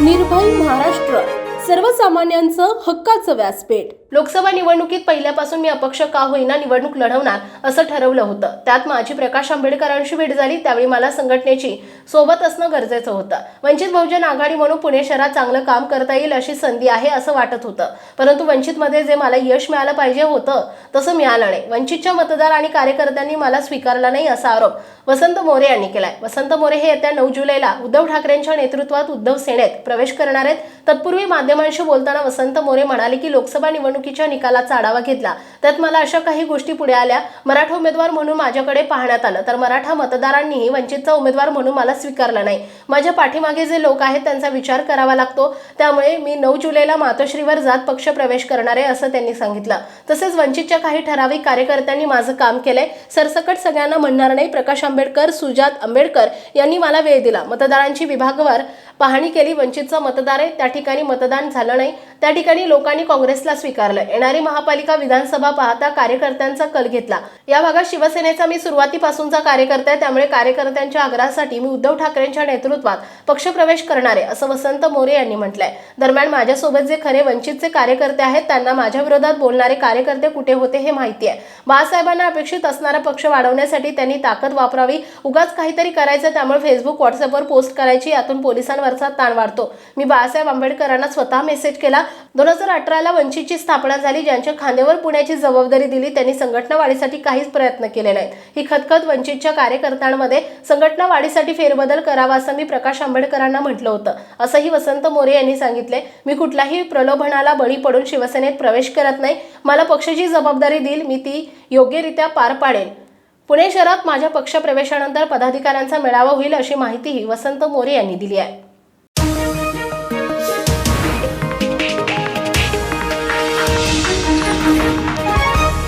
निर्भय महाराष्ट्र. सर्वसामान्यांचं हक्काचं व्यासपीठ. लोकसभा निवडणुकीत पहिल्यापासून मी अपक्ष का होईना निवडणूक लढवणार असं ठरवलं होतं. त्यात माझी प्रकाश आंबेडकरांशी भेट झाली त्यावेळी मला संघटनेची सोबत असणं गरजेचं होतं. वंचित बहुजन आघाडी म्हणून पुणे शहरात चांगलं काम करता येईल अशी संधी आहे असं वाटत होतं. परंतु वंचितमध्ये जे मला यश मिळालं पाहिजे होतं तसं मिळालं नाही. वंचितच्या मतदार आणि कार्यकर्त्यांनी मला स्वीकारला नाही असा आरोप वसंत मोरे यांनी केलाय. वसंत मोरे हे येत्या नऊ जुलैला उद्धव ठाकरेंच्या नेतृत्वात उद्धव सेनेत प्रवेश करणार आहेत. तत्पूर्वी माध्यम माध्यमांशी बोलताना वसंत मोरे म्हणाले की लोकसभा निवडणुकीच्या निकालाचा आढावा घेतला. त्यात मला अशा काही गोष्टी पुढे आल्या. मराठा उमेदवार म्हणून माझ्याकडे पाहण्यात आलं. तर मराठा मतदारांनीही वंचितचा उमेदवार म्हणून मला स्वीकारलं नाही. माझ्या पाठीमागे जे लोक आहेत त्यांचा विचार करावा लागतो. त्यामुळे मी नऊ जुलैला मातोश्रीवर जात पक्ष प्रवेश करणार आहे असं त्यांनी सांगितलं. तसेच वंचितच्या काही ठराविक कार्यकर्त्यांनी माझं काम केलंय. सरसकट सगळ्यांना म्हणणार नाही प्रकाश आंबेडकर सुजात आंबेडकर यांनी मला वेळ दिला. मतदारांची विभागवार पाहणी केली. वंचितचा मतदार आहे. त्या ठिकाणी मतदान झालं नाही. त्या ठिकाणी लोकांनी काँग्रेसला स्वीकारलं. येणारी महापालिका विधानसभा पाहता कार्यकर्त्यांचा कल घेतला. या भागात शिवसेनेचा मी सुरुवातीपासूनचा कार्यकर्ता आहे त्यामुळे कार्यकर्त्यांच्या आग्रहासाठी मी उद्धव ठाकरेंच्या नेतृत्वात पक्षप्रवेश करणार आहे असं वसंत मोरे यांनी म्हटलंय. दरम्यान माझ्यासोबत जे खरे वंचितचे कार्यकर्ते आहेत त्यांना माझ्या विरोधात बोलणारे कार्यकर्ते कुठे होते हे माहिती आहे. बाळासाहेबांना अपेक्षित असणारा पक्ष वाढवण्यासाठी त्यांनी ताकद वापरावी उगाच काहीतरी करायचं त्यामुळे फेसबुक व्हॉट्सअपवर पोस्ट करायची यातून पोलिसांवरचा ताण वाढतो. मी बाळासाहेब आंबेडकरांना स्वतः मेसेज केला दोन हजार अठराला वंचितची स्थापना झाली ज्यांच्या खांद्यावर पुण्याची जबाबदारी दिली त्यांनी संघटना वाढीसाठी काहीच प्रयत्न केले नाहीत. ही खतखत वंचितच्या कार्यकर्त्यांमध्ये संघटना वाढीसाठी फेरबदल करावा असं मी प्रकाश आंबेडकरांना म्हटलं होतं. असंही वसंत मोरे यांनी सांगितले मी कुठल्याही प्रलोभनाला बळी पडून शिवसेनेत प्रवेश करत नाही. मला पक्षाची जबाबदारी देईल मी ती योग्यरित्या पार पाडेल. पुणे शहरात माझ्या पक्षप्रवेशानंतर पदाधिकाऱ्यांचा मेळावा होईल अशी माहितीही वसंत मोरे यांनी दिली आहे.